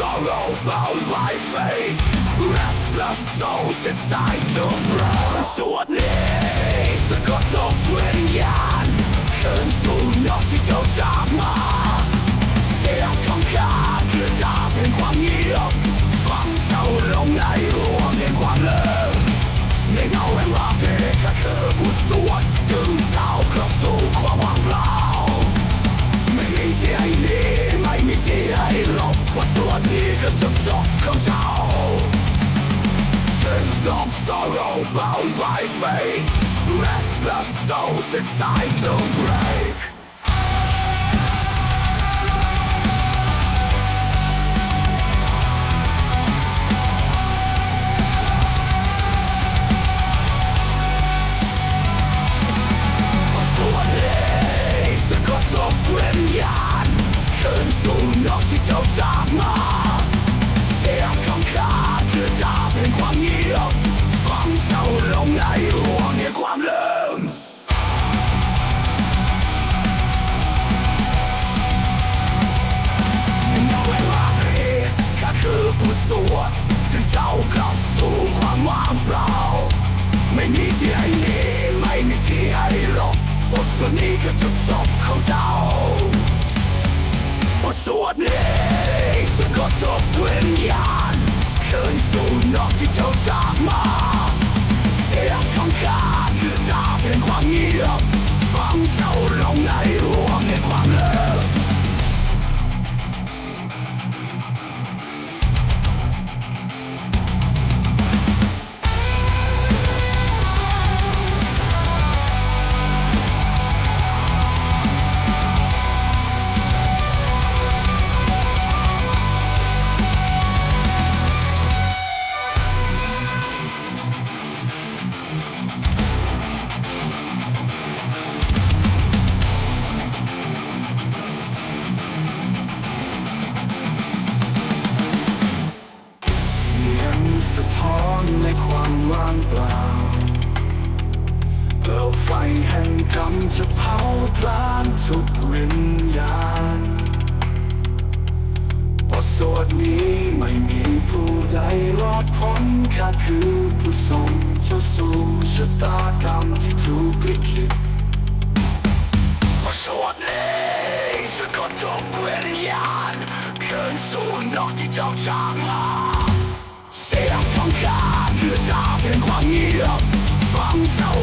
sorrow bound by fate our souls inside the breath สวดนี้สะกดทุกวิญญาณคืนสู่นกที่เจ้าจากมาเสียงของข้าคือดาบเป็นความเงียบ Wings of sorrow bound by fate. Restless souls, it's time to break. Consume, not to tell ส่วนนี้คือจุดจบของเจ้าบทสวดนี้สะกดทุกวิญญาณคืนสู่นอกที่เจ้าจากมา เสียงของข้าคือดาบเป็นความเงียบฟังเจ้า วามว่างเปล่าเปลวไฟแห่งกรรมจะเผาพลานทุกวิญญาณบทสวดนี้ไม่มีผู้ใดรอดพ้นข้าคือผู้ทรงเจะสู่ชะตากรรมที่ถูกลิขิตบทสวดนี้สะกดทุกวิญญาณคืนสู่นอกที่เจ้าจางมา 谁让坎坷孤单变光明？放走。